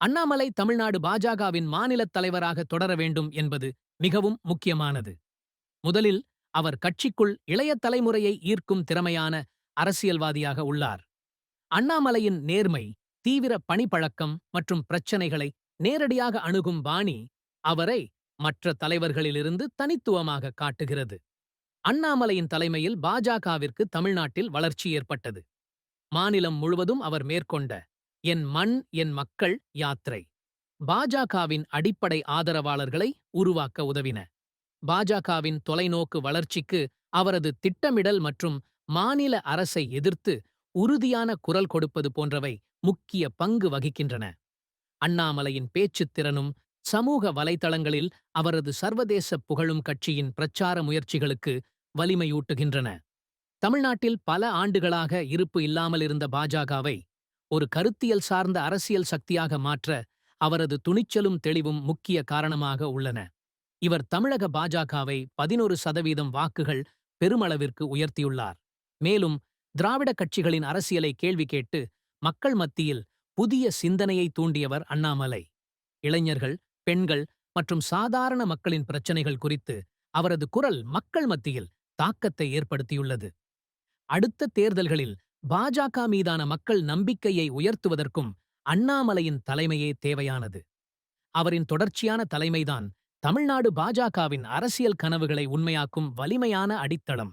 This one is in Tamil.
அண்ணாமலை தமிழ்நாடு பாஜகவின் மாநிலத் தலைவராக தொடர வேண்டும் என்பது மிகவும் முக்கியமானது. முதலில் அவர் கட்சிக்குள் இளைய தலைமுறையை ஈர்க்கும் திறமையான அரசியல்வாதியாக உள்ளார். அண்ணாமலையின் நேர்மை தீவிர பணிப்பழக்கம் மற்றும் பிரச்சனைகளை நேரடியாக அணுகும் பாணி அவரை மற்ற தலைவர்களிலிருந்து தனித்துவமாக காட்டுகிறது. அண்ணாமலையின் தலைமையில் பாஜகவிற்கு தமிழ்நாட்டில் வளர்ச்சி ஏற்பட்டது. மாநிலம் முழுவதும் அவர் மேற்கொண்ட என் மண் என் மக்கள் யாத்திரை. பாஜகவின் அடிப்படை ஆதரவாளர்களை உருவாக்க உதவின. பாஜகவின் தொலைநோக்கு வளர்ச்சிக்கு அவரது திட்டமிடல் மற்றும் மாநில அரசை எதிர்த்து உறுதியான குரல் கொடுப்பது போன்றவை முக்கிய பங்கு வகிக்கின்றன. அண்ணாமலையின் பேச்சுத் திறனும் சமூக வலைதளங்களில் அவரது சர்வதேச புகழும் கட்சியின் பிரச்சார முயற்சிகளுக்கு வலிமையூட்டுகின்றன. தமிழ்நாட்டில் பல ஆண்டுகளாக இருப்பு இல்லாமல் இருந்த பாஜகவை ஒரு கருத்தியல் சார்ந்த அரசியல் சக்தியாக மாற்ற அவரது துணிச்சலும் தெளிவும் முக்கிய காரணமாக உள்ளன. இவர் தமிழக பாஜகவை பதினொரு சதவீதம் வாக்குகள் பெருமளவிற்கு உயர்த்தியுள்ளார். மேலும் திராவிட கட்சிகளின் அரசியலை கேள்வி கேட்டு மக்கள் மத்தியில் புதிய சிந்தனையை தூண்டியவர் அண்ணாமலை. இளைஞர்கள் பெண்கள் மற்றும் சாதாரண மக்களின் பிரச்சனைகள் குறித்து அவரது குரல் மக்கள் மத்தியில் தாக்கத்தை ஏற்படுத்தியுள்ளது. அடுத்த தேர்தல்களில் பாஜக மீதான மக்கள் நம்பிக்கையை உயர்த்துவதற்கும் அண்ணாமலையின் தலைமையே தேவையானது. அவரின் தொடர்ச்சியான தலைமைதான் தமிழ்நாடு பாஜகவின் அரசியல் கனவுகளை உண்மையாக்கும் வலிமையான அடித்தளம்.